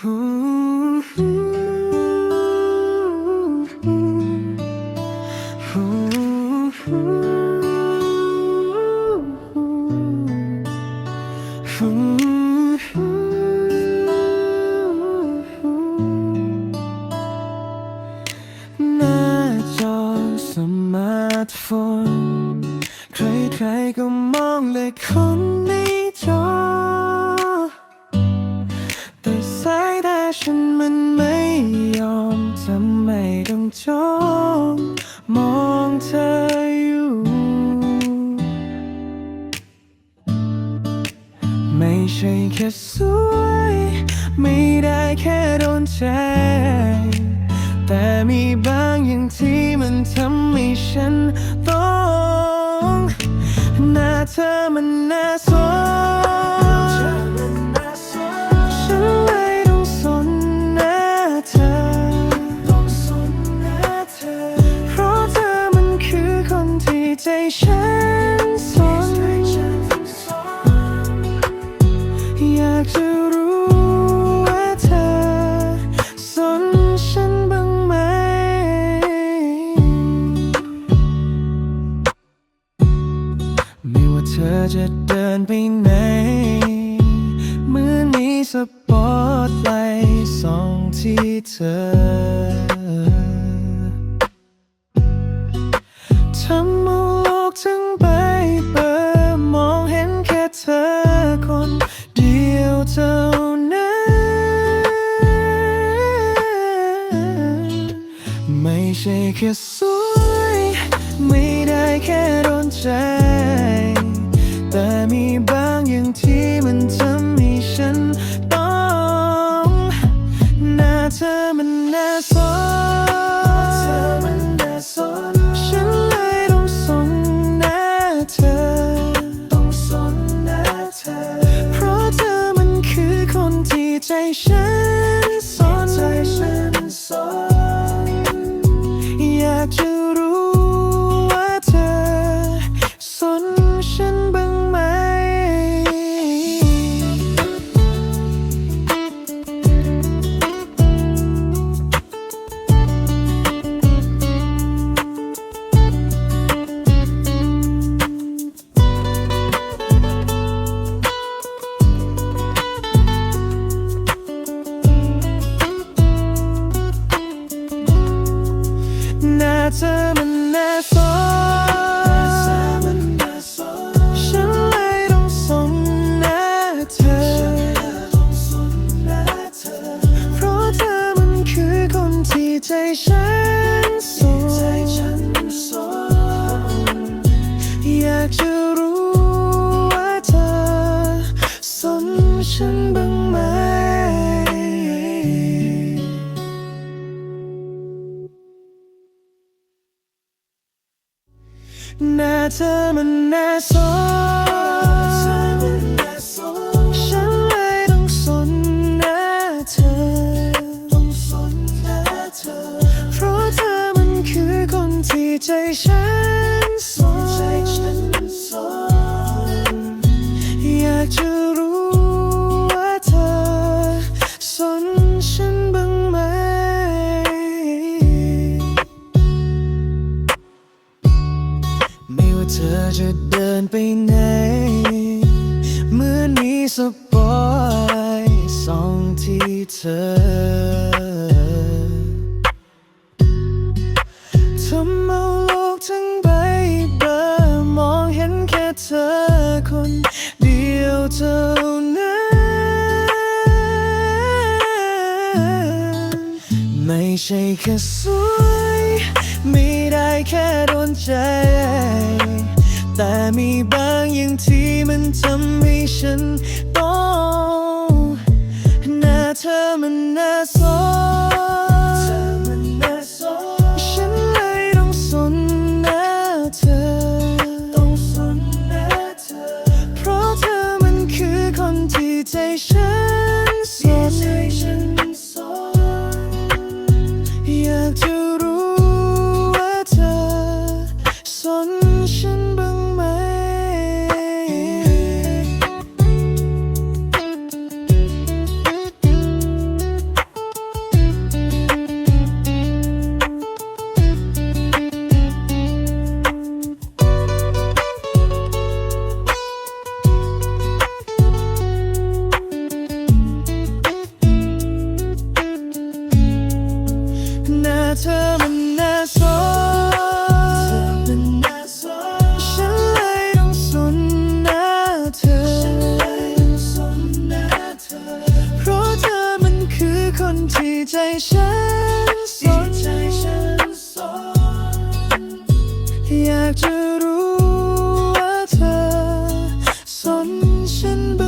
หน้าจอสมาร์ทโฟน ใครๆก็มองเลยคนในจอ แค่สวย ไม่ได้แค่โดนใจ แต่มีบางอย่างที่มันทำให้ฉันต้องหน้าเธอมันน่าสนฉันเลยต้องสนหน้าเธอต้องสนหน้าเธอเพราะเธอมันคือคนที่ใจฉัน สปอตไลท์ส่องที่เธอทำเอาโลกทั้งใบเปิดมองเห็นแค่เธอคนเดียวเท่านั้น ไม่ใช่แค่สวย ไม่ได้แค่โดนใจ แต่มี เธอมันน่าสนฉันเลยต้องสนหน้าเธอต้องสนหน้าเธอ เพราะเธอมันคือคนที่ใจฉัน เธอมันแน่าสนฉันเลยต้องสนหน้าเธอ เพราะเธอมันคือคนที่ใจฉันสนอยากจะ หน้าเธอมันน่าสนฉันเลยต้องสนหน้าเธอ เพราะเธอมันคือคนที่ใจฉันสนอยากจะ เธอจะเดินไปไหนเหมือนมีสปอตไลท์ส่องที่เธอทำเอาโลกทั้งใบเบลอมองเห็นแค่เธอคนเดียวเท่านั้น ไม่ใช่แค่สวยไม่ แค่โดนใจ แต่มีบางอย่างที่มันทำให้ฉันต้องหน้าเธอมันน่าสน คนที่ใจฉันสนอยากจะรู้ว่าเธอสนฉันบ้า